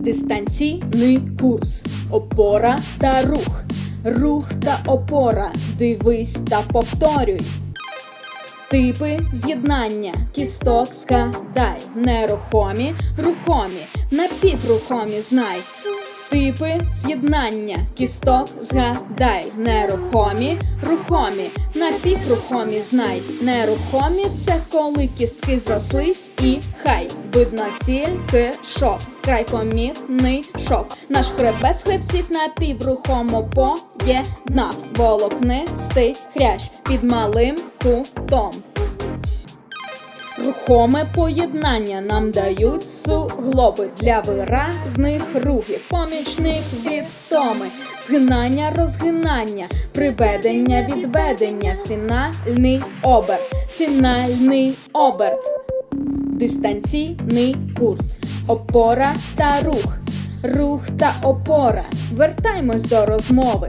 Дистанційний курс, опора та рух, рух та опора. Дивись та повторюй. Типи з'єднання кісток скадай. нерухомі, рухомі, напіврухомі знай. Типи з'єднання кісток згадай, нерухомі, рухомі, напіврухомі знай. Нерухомі це коли кістки зрослись і хай видно тільки шов, вкрай помітний шов. Наш хребет з хребців напіврухомо поєднав волокнистий хрящ під малим кутом. Рухоме поєднання нам дають суглоби для виразних рухів, помічник від втоми, згинання, розгинання, приведення, відведення, фінальний оберт, фінальний оберт, дистанційний курс, опора та рух, рух та опора. Вертаймось до розмови.